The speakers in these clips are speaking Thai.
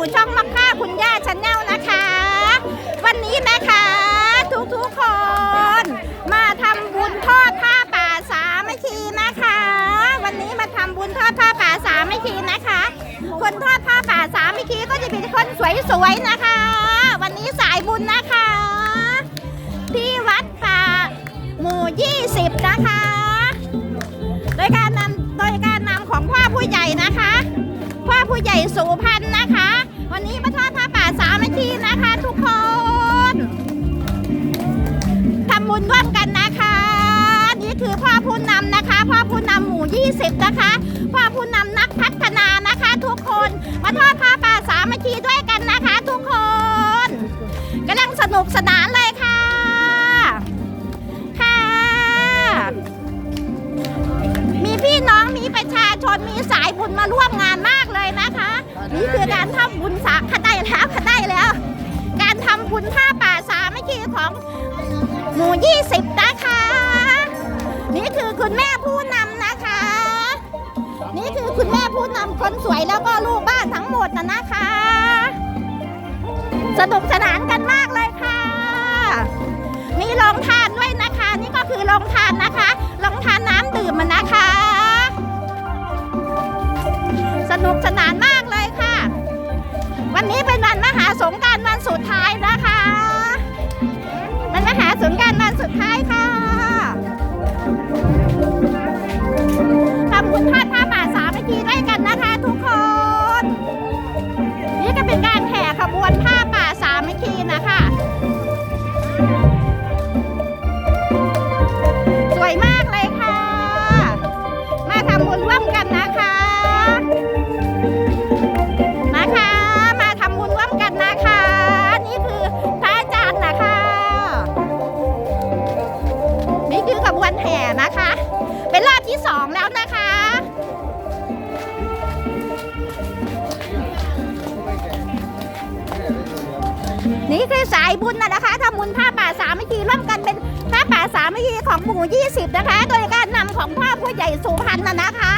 สู่ช่องมักค่าคุณย่าชาแนลนะคะ วันนี้นะคะทุกทุกๆคน มาทำบุญทอดผ้าป่าสามัคคีนะคะ วันนี้มาทำบุญทอดผ้าป่าสามัคคีนะคะ คนทอดผ้าป่าสามัคคีก็จะเป็นคนสวยๆนะคะ วันนี้สายบุญนะคะ ที่วัดป่าหมู่ 20 นะคะ โดยการนำโดยการนำของพ่อผู้ใหญ่นะคะพ่อผู้ใหญ่สุพรรณนะคะ วันนี้มาทอดผ้าป่าสามัคคีนะคะ ทุกคนทำบุญร่วมกันนะคะ นี่คือพ่อผู้นำนะคะ พ่อผู้นำหมู่ 20 นะคะ พ่อผู้นำนักพัฒนานะคะ ทุกคนมาทอดผ้าป่าสามัคคีด้วยกันนะคะ ทุกคนกำลังสนุกสนานเลยค่ะ ค่ะ มีพี่น้องมีประชาชนมีสายบุญมาร่วมงานมากเลยนะคะ นี่คือการทำบุญสาขได้แล้วขได้แล้ว การทำบุญท่าป่าสามัคคีของหมู่20นะคะ นี่คือคุณแม่ผู้นำนะคะ นี่คือคุณแม่ผู้นำคนสวยแล้วก็ลูกบ้านทั้งหมดนะนะคะ สนุกสนานกันมากเลยค่ะ มีโรงทานด้วยนะคะ นี่ก็คือโรงทานนะคะโรงทานน้ำดื่มมันนะคะ สนุกสนานมาก วันนี้เป็นวันมหาสงการวันสุดท้ายนะคะวั วนแห่นะคะ เป็นรอบที่สองแล้วนะคะนี่คือสายบุญนะนะคะทำบุญผ้าป่าสามัคคีร่วมกันเป็นผ้าป่าสามัคคีของหมู่ 20 นะคะ โดยการนำของพ่อผู้ใหญ่สุพรรณนะนะคะ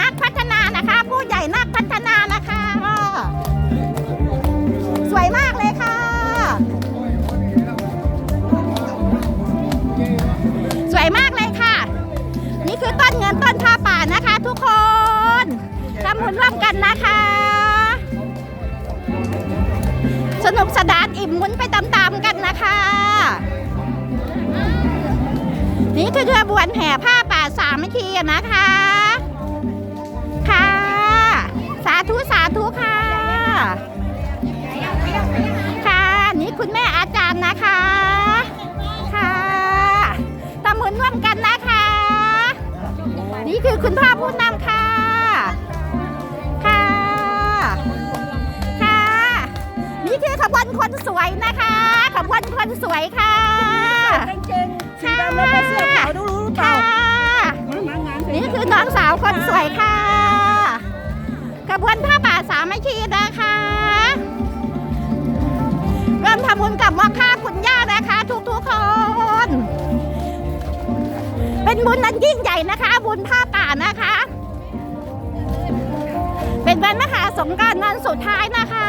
นักพัฒนานะคะ ผู้ใหญ่นักพัฒนานะคะ สวยมากเลยค่ะ ทุกคนทำบุญร่วมกันนะคะ สนุกสนานอิ่มมุนไปตามๆกันนะคะ นี่คือขบวนแห่ผ้าป่าสามัคคีนะคะ ค่ะ สาธุสาธุค่ะ ค่ะ นี่คุณแม่อาจารย์นะคะ ค่ะทำบุญร่วมกันนะคะ คือคุณพ่อผู้นำค่ะ ค่ะ ค่ะ นี่คือขบวนคนสวยนะคะ ขบวนคนสวยค่ะกางเกงสีดำแล้วก็เสื้อขาวดูรู้หรือเปล่าค่ะมามางานนี่คือน้องสาวคนสวยค่ะขบวนผ้าป่าสามัคคีนะคะร่วมทำบุญกับมอค่า เป็นบุญนั้นยิ่งใหญ่นะคะ บุญผ้าป่านะคะ เป็นวันมหาสงกรารวันสุดท้ายนะคะ